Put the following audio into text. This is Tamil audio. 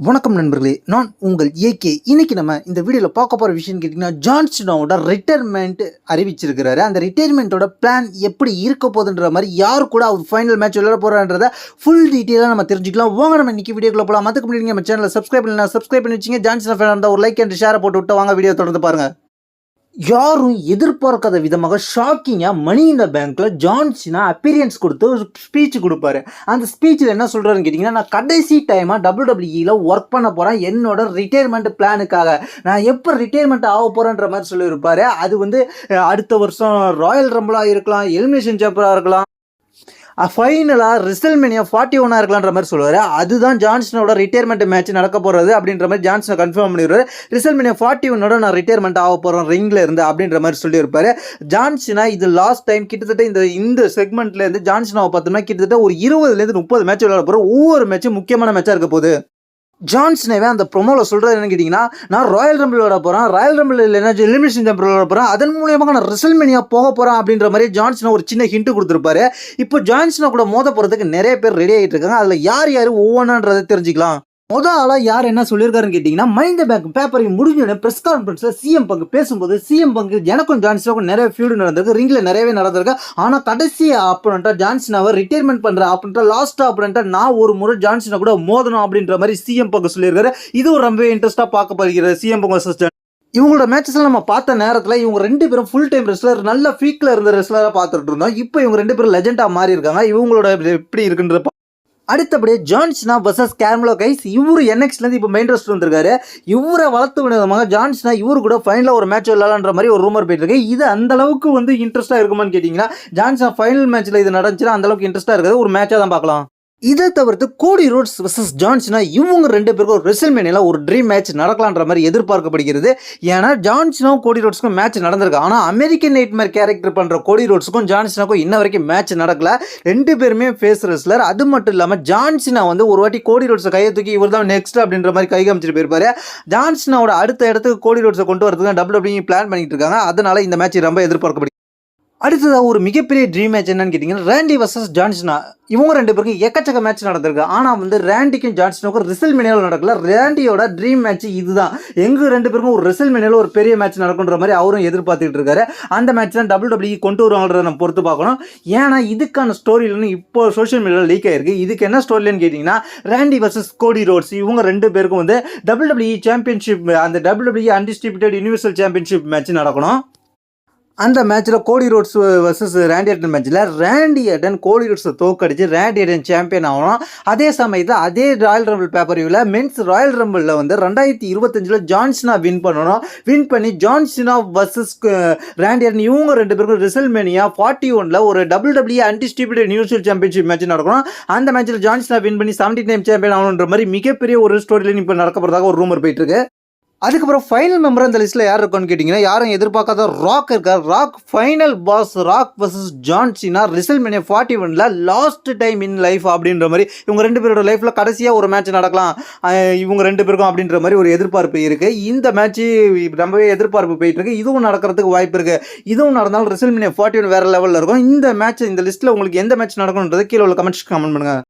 வணக்கம் நண்பர்களே நான் உங்கள் ஏகே இன்னைக்கு நம்ம இந்த வீடியோவில் பார்க்க போகிற விஷயம் கேட்டிங்கன்னா ஜான்ஸ்டனோட ரிட்டைர்மெண்ட் அறிவிச்சிருக்கிறாரு. அந்த ரிட்டையர்மெண்ட்டோட பிளான் எப்படி இருக்க போகுதுன்ற மாதிரி யார் கூட அவர் ஃபைனல் மேட்ச் விளையாட போகிறான்றத ஃபுல் டீட்டெயிலாக நம்ம தெரிஞ்சுக்கலாம். வாங்க நம்ம இன்னைக்கு வீடியோக்குள்ள போகலாம் அதுக்கு முன்னாடி நம்ம சேனலில் சப்ஸ்கிரைப் பண்ணலாம் சப்ஸ்கிரைப் பண்ணி வச்சிங்க. ஜான்சன் ஃபேன் இருந்தால் ஒரு லைக் அண்ட் ஷேரை போட்டு விட்டு வாங்க. வீடியோ தொடர்ந்து பாருங்க. யாரும் எதிர்பார்க்காத விதமாக ஷாக்கிங்காக மணி இந்த பேங்க்கில் ஜான்சினா அப்பீரியன்ஸ் கொடுத்து ஒரு ஸ்பீச் கொடுப்பாரு. அந்த ஸ்பீச்சில் என்ன சொல்கிறாருன்னு கேட்டிங்கன்னா நான் கடைசி டைமாக டபுள் டபிள்யூஇயில் ஒர்க் பண்ண போகிறேன் என்னோட ரிட்டையர்மெண்ட் பிளானுக்காக நான் எப்போ ரிட்டையர்மெண்ட் ஆக போகிறேன்ற மாதிரி சொல்லியிருப்பாரு. அது வந்து அடுத்த வருஷம் ராயல் ரம்பிளாக இருக்கலாம் எலிமினேஷன் சாம்பராக இருக்கலாம். ஃபைனலாக ரிசல்மேனியா ஃபார்ட்டி ஒன்னாக இருக்கலான்ற மாதிரி சொல்லுவார். அதுதான் ஜான்சனோட ரிட்டையர்மெண்ட் மேட்ச் நடக்க போகிறது அப்படின்ற மாதிரி ஜான்சனை கன்ஃபார்ம் பண்ணிடுவார். ரிசல்மேனியா ஃபார்ட்டி ஒன்னோட நான் ரிட்டையர்மெண்ட் ஆக போகிறேன் ரிங்கில் இருந்து அப்படின்ற மாதிரி சொல்லியிருப்பார். ஜான்சனா இது லாஸ்ட் டைம் கிட்டத்தட்ட இந்த இந்த செக்மெண்ட்லேருந்து ஜான்சனாவை பார்த்தோம்னா கிட்டத்தட்ட ஒரு இருபதுலேருந்து முப்பது மேட்ச் விளையாட போகிறோம் ஒவ்வொரு மேட்சும் முக்கியமான மேட்சாக இருக்க போகுது. ஜான்சனவே அந்த ப்ரொமோவில் சொல்கிறது என்னன்னு கேட்டிங்கன்னா நான் ராயல் ரம்பிள் விளாட போகிறேன் ராயல் ரம்பிள் இல்லைன்னா எலிமினேஷன் சாம்பிள் விளாட போகிறேன் அதன் மூலியமாக நான் ரிசல்மெனியா போக போகிறேன் அப்படின்ற மாதிரி ஜான்சனை ஒரு சின்ன ஹிண்ட் கொடுத்துருப்பாரு. இப்போ ஜான்சனை கூட மோத போகிறதுக்கு நிறைய பேர் ரெடி ஆகிட்டு இருக்காங்க. அதில் யார் யார் ஒவ்வொன்றான்றதை தெரிஞ்சுக்கலாம். முதல் ஆளாக யார் என்ன சொல்லியிருக்காருன்னு கேட்டிங்கன்னா மைண்ட் பேங்க் பேப்பரை முடிஞ்சோடனே ப்ரெஸ் கான்ஃபரன்ஸில் சிஎம் பங்கு பேசும்போது சிஎம் பங்கு எனக்கும் ஜான்சனுக்கும் நிறைய ஃபியூடு நடந்திருக்கு. ரிங்கில் நிறையவே நடந்திருக்கு. ஆனால் கடைசி ஆப்பனண்ட்டாக ஜான்சன் அவர் ரிட்டையர்மெண்ட் பண்ணுற ஆப்பனண்ட்டாக லாஸ்ட் ஆப்பனண்ட்டாக நான் ஒரு முறை ஜான்சனை கூட மோதணும் அப்படின்ற மாதிரி சிஎம் பங்கு சொல்லியிருக்காரு. இதுவும் ரொம்பவே இன்ட்ரெஸ்ட்டாக பார்க்கப்படுகிறது சிஎம் பங்கு வர்சஸ் இவங்களோட மேட்சஸ்லாம் நம்ம பார்த்த நேரத்தில் இவங்க ரெண்டு பேரும் ஃபுல் டைம் ரெஸ்லர் நல்ல ஃபீக்கில் இருந்த ரெஸ்லராக பார்த்துட்டு இருந்தோம். இப்போ இவங்க ரெண்டு பேரும் லெஜெண்டாக மாறி இருக்காங்க இவங்களோட எப்படி இருக்குன்ற அடுத்தபடியே ஜான்ஸ்னா வர்சஸ் கேர்மலோ கைஸ் இவரு என்எக்ஸ்லேருந்து இப்போ மெயின் ரோஸ்ட் வந்திருக்காரு. இவரை வளர்த்து விதமாக ஜான்ஸ்னா இவரு கூட ஃபைனலாக ஒரு மேட்ச் விளாட்ற மாதிரி ஒரு ரூமர் போயிட்டு இருக்கு. இது அந்த அளவுக்கு வந்து இன்ட்ரெஸ்ட்டாக இருக்குமான்னு கேட்டிங்கன்னா ஜான்ஸ்னா ஃபைனல் மேட்ச்சில் இது நடந்துச்சுன்னா அந்த அளவுக்கு இன்ட்ரெஸ்ட்டாக இருக்காது ஒரு மேட்சாக தான் பார்க்கலாம். இதை தவிர்த்து கோடி ரோட்ஸ் வர்சஸ் ஜான்சினா இவங்க ரெண்டு பேருக்கும் ஒரு ஒரு ட்ரீம் மேட்ச் நடக்கலான்ற மாதிரி எதிர்பார்க்கப்படுகிறது. ஏன்னா ஜான்சினாவும் கோடி ரோட்ஸ்க்கும் மேட்ச் நடந்திருக்கு. ஆனால் அமெரிக்கன் நைட் மாதிரி கேரக்டர் பண்ணுற கோடி ரோட்ஸுக்கும் ஜான்சினாக்கும் இன்ன வரைக்கும் மேட்ச் நடக்கல. ரெண்டு பேருமே ஃபேஸ் ரெஸ்லர் அது மட்டும் இல்லாமல் ஜான்சினா வந்து ஒரு வாட்டி கோடி ரோட்ஸை கையை தூக்கி இவர் தான் நெக்ஸ்ட் அப்படின்ற மாதிரி கை காமிச்சிட்டு போயிருப்பாரு. ஜான்சினாவோட அடுத்த இடத்துக்கு கோடி ரோட்ஸை கொண்டு வரதுக்கு டபுள் டபிள்யூ பிளான் பண்ணிட்டு இருக்காங்க. அதனால இந்த மேட்ச் ரொம்ப எதிர்பார்க்கப்படுது அடுத்ததாக ஒரு மிகப்பெரிய ட்ரீம் மேட்ச் என்னன்னு கேட்டிங்கன்னா ரேண்டி வர்சஸ் ஜான்சனா இவங்க ரெண்டு பேருக்கும் எக்கச்சக்க மேட்ச் நடந்திருக்கு. ஆனால் வந்து ரேண்டிக்கும் ஜான்சனுக்கும் ரிசல் மினியாவில் நடக்கல. ரேண்டியோட ட்ரீம் மேட்ச் இதுதான். எங்க ரெண்டு பேருக்கும் ஒரு ரிசல் மினியாவில் ஒரு பெரிய மேட்ச் நடக்குன்ற மாதிரி அவரும் எதிர்பார்த்துட்டு இருக்காரு. அந்த மேட்ச் தான் டபுள் டபிள்யூ கொண்டு வருவாங்கிறத நம்ம பொறுத்து பார்க்கணும். ஏன்னா இதுக்கான ஸ்டோரியிலன்னு இப்போ சோஷியல் மீடியாவில் லீக் ஆயிருக்கு. இதுக்கு என்ன ஸ்டோரிலன்னு கேட்டிங்கன்னா ரேண்டி வர்சஸ் கோடி ரோட்ஸ் இவங்க ரெண்டு பேருக்கும் வந்து டபுள் டபிள்யூ சாம்பியன்ஷிப் அந்த double W undisputed universal championship match நடக்கணும். அந்த மேட்ச்சில் கோடி ரோட்ஸ் வர்சஸ் ரேண்டி அட்டன் மேட்ச்சில் ரேண்டி அட்டன் கோடி ரோட்ஸை தோக்கடிச்சு ரேண்டி அட்டன் சாம்பியன் ஆகணும். அதே சமயத்தில் அதே ராயல் ரம்பிள் பேப்பரிவில் மென்ஸ் ராயல் ரம்பிளில் வந்து ரெண்டாயிரத்தி இருபத்தஞ்சில் ஜான்சினா வின் பண்ணணும். வின் பண்ணி John Cena versus Randy Orton இவங்க ரெண்டு பேருக்கும் ரிசல்மேனியா ஃபார்ட்டி ஒனில் ஒரு double W undisputed universal championship match நடக்கணும். அந்த மேட்ச்சில் ஜான்சினா வின் பண்ணி செவன்டி டைம் சாம்பியன் ஆகணுன்ற மாதிரி மிகப்பெரிய ஒரு ஸ்டோரியில் இப்போ நடக்க போகிறதாக ஒரு ரூமர் போயிட்டு இருக்கு. அதுக்கப்புறம் ஃபைனல் மெம்பர் அந்த லிஸ்ட்டில் யார் இருக்கான்னு கேட்டிங்கன்னா யாரும் எதிர்பார்க்காத ராக் இருக்கார் Rock final boss Rock versus John Cena WrestleMania forty ஒனில் லாஸ்ட் டைம் இன் லைஃப் அப்படின்ற மாதிரி இவங்க ரெண்டு பேரோட லைஃப்பில் கடைசியாக ஒரு மேட்ச் நடக்கலாம். இவங்க ரெண்டு பேருக்கும் அப்படின்ற மாதிரி ஒரு எதிர்பார்ப்பு இருக்குது இந்த மேட்ச்சு ரொம்பவே எதிர்பார்ப்பு போயிட்டுருக்கு இதுவும் நடக்கிறதுக்கு வாய்ப்பு இருக்குது இதுவும் நடந்தாலும் ரிசல் மினியா ஃபார்ட்டி ஒன் வேறு லெவலில் இருக்கும். இந்த மேட்ச் இந்த லிஸ்ட்டில் உங்களுக்கு எந்த மேட்ச் நடக்கணுன்றது கீழே உள்ள கமெண்ட்ஸ் கமெண்ட் பண்ணுங்கள்